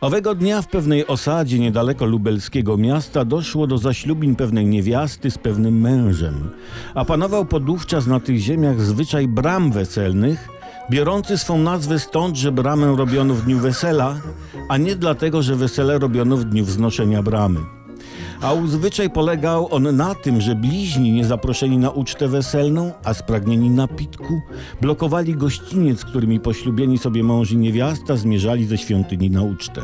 Owego dnia w pewnej osadzie niedaleko lubelskiego miasta doszło do zaślubin pewnej niewiasty z pewnym mężem, a panował podówczas na tych ziemiach zwyczaj bram weselnych, biorący swą nazwę stąd, że bramę robiono w dniu wesela, a nie dlatego, że wesele robiono w dniu wznoszenia bramy. A zwyczaj polegał on na tym, że bliźni niezaproszeni na ucztę weselną, a spragnieni napitku, blokowali gościniec, którymi poślubieni sobie mąż i niewiasta zmierzali ze świątyni na ucztę.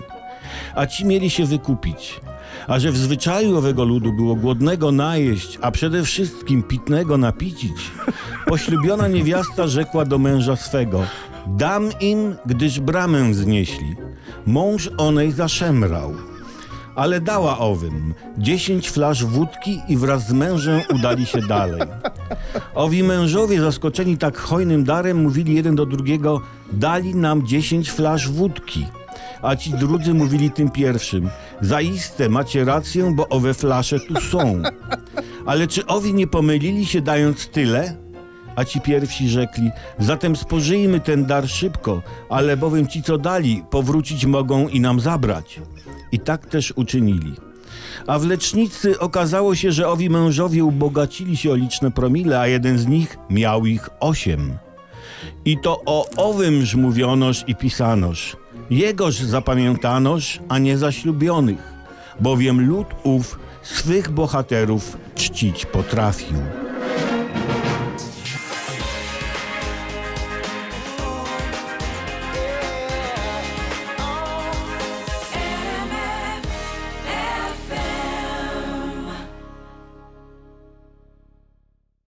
A ci mieli się wykupić. A że w zwyczaju owego ludu było głodnego najeść, a przede wszystkim pitnego napicić, poślubiona niewiasta rzekła do męża swego: Dam im, gdyż bramę znieśli. Mąż onej zaszemrał ale dała owym dziesięć flasz wódki i wraz z mężem udali się dalej. Owi mężowie, zaskoczeni tak hojnym darem, mówili jeden do drugiego: Dali nam dziesięć flasz wódki. A ci drudzy mówili tym pierwszym: Zaiste macie rację, bo owe flasze tu są. Ale czy owi nie pomylili się dając tyle? A ci pierwsi rzekli: Zatem spożyjmy ten dar szybko, ale bowiem ci, co dali, powrócić mogą i nam zabrać. I tak też uczynili. A w lecznicy okazało się, że owi mężowie ubogacili się o liczne promile, a jeden z nich miał ich osiem. I to o owymż mówionoż i pisanoż. Jegoż zapamiętanoż, a nie zaślubionych, bowiem lud ów swych bohaterów czcić potrafił.